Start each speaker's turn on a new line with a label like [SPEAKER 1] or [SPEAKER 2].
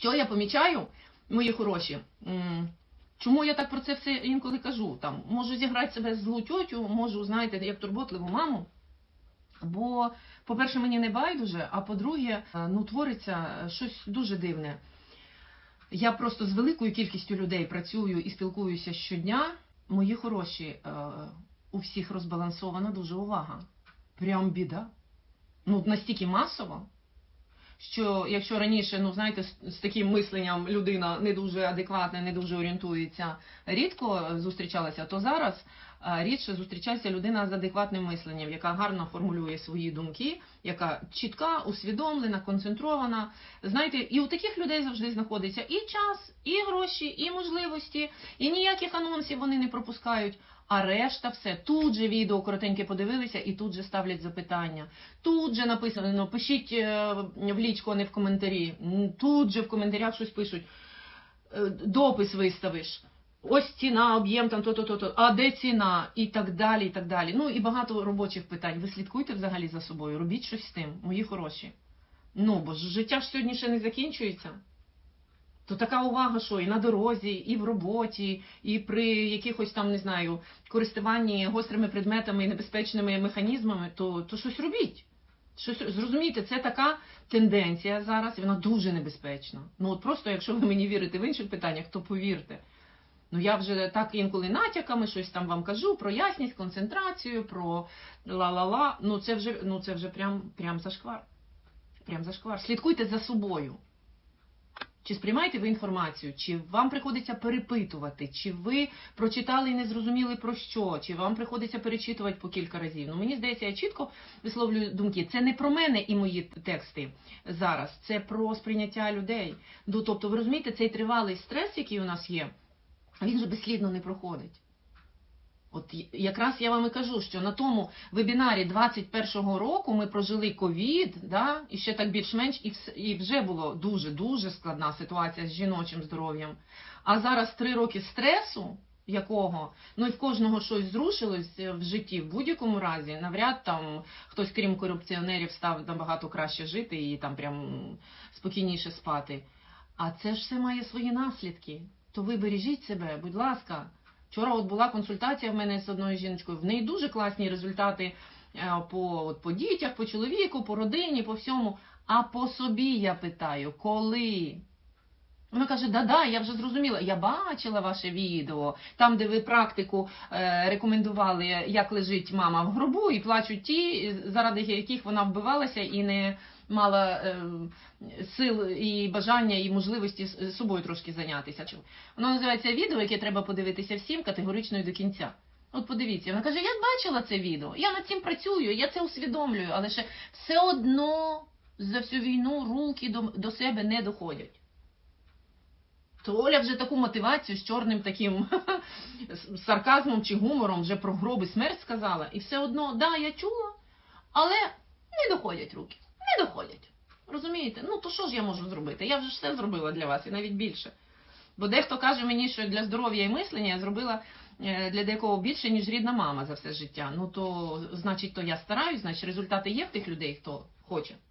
[SPEAKER 1] Що я помічаю, мої хороші? Чому я так про це все інколи кажу? Там можу зіграти себе злу тьотю, можу, знаєте, як турботливу маму. Бо, по-перше, мені не байдуже, а по-друге, е, ну, твориться щось дуже дивне. Я просто з великою кількістю людей працюю і спілкуюся щодня. Мої хороші, е, у всіх розбалансована дуже увага. Прям біда. Ну, настільки масово, що якщо раніше, ну знаєте, з, таким мисленням людина не дуже адекватна, не дуже орієнтується, рідко зустрічалася, то зараз рідше зустрічається людина з адекватним мисленням, яка гарно формулює свої думки, яка чітка, усвідомлена, концентрована. Знаєте, і у таких людей завжди знаходиться і час, і гроші, і можливості, і ніяких анонсів вони не пропускають. А решта все тут же відео коротеньке подивилися і тут же ставлять запитання. Тут же написано, ну, пишіть е, в лічку, а не в коментарі. Тут же в коментарях щось пишуть. Е, Допис виставиш. Ось ціна, об'єм там то-то, то-то, а де ціна? І так далі, і так далі. Ну і багато робочих питань. Ви слідкуйте взагалі за собою, робіть щось з тим, мої хороші. Ну, бо ж життя ж сьогодні ще не закінчується. То така увага, що і на дорозі, і в роботі, і при якихось там, не знаю, користуванні гострими предметами і небезпечними механізмами, то, то щось робіть. Щось зрозумійте, це така тенденція зараз, і вона дуже небезпечна. Ну от просто, якщо ви мені вірите в інших питаннях, то повірте. Ну я вже так інколи натяками щось там вам кажу про ясність, концентрацію, про ла-ла-ла. Ну це вже, ну це вже прям, прям зашквар. Прям зашквар. Слідкуйте за собою. Чи сприймаєте ви інформацію, чи вам приходиться перепитувати, чи ви прочитали і не зрозуміли про що, чи вам приходиться перечитувати по кілька разів. Ну мені здається, я чітко висловлюю думки. Це не про мене і мої тексти зараз, це про сприйняття людей. Ну, тобто, ви розумієте, цей тривалий стрес, який у нас є, він же безслідно не проходить. От якраз я вам і кажу, що на тому вебінарі 21-го року ми прожили ковід, да, і ще так більш-менш, і, і вже було дуже-дуже складна ситуація з жіночим здоров'ям. А зараз три роки стресу, якого, ну і в кожного щось зрушилось в житті, в будь-якому разі, навряд там хтось, крім корупціонерів, став набагато краще жити і там прям спокійніше спати. А це ж все має свої наслідки. То ви бережіть себе, будь ласка. Вчора от була консультація в мене з одною жіночкою. В неї дуже класні результати е, по, от, по дітях, по чоловіку, по родині, по всьому. А по собі я питаю, коли? Вона каже: да-да, я вже зрозуміла. Я бачила ваше відео, там, де ви практику е, рекомендували, як лежить мама в гробу, і плачуть ті, заради яких вона вбивалася і не мала е, сил і бажання, і можливості з собою трошки зайнятися. Воно називається відео, яке треба подивитися всім категорично і до кінця. От подивіться, вона каже: я бачила це відео, я над цим працюю, я це усвідомлюю, але ще все одно за всю війну руки до, до себе не доходять. То Оля вже таку мотивацію з чорним таким сарказмом чи гумором вже про гроб і смерть сказала. І все одно, да, я чула, але не доходять руки. Не доходять. Розумієте? Ну то що ж я можу зробити? Я вже все зробила для вас і навіть більше. Бо дехто каже мені, що для здоров'я і мислення я зробила е, для декого більше, ніж рідна мама за все життя. Ну то значить, то я стараюсь, значить результати є в тих людей, хто хоче.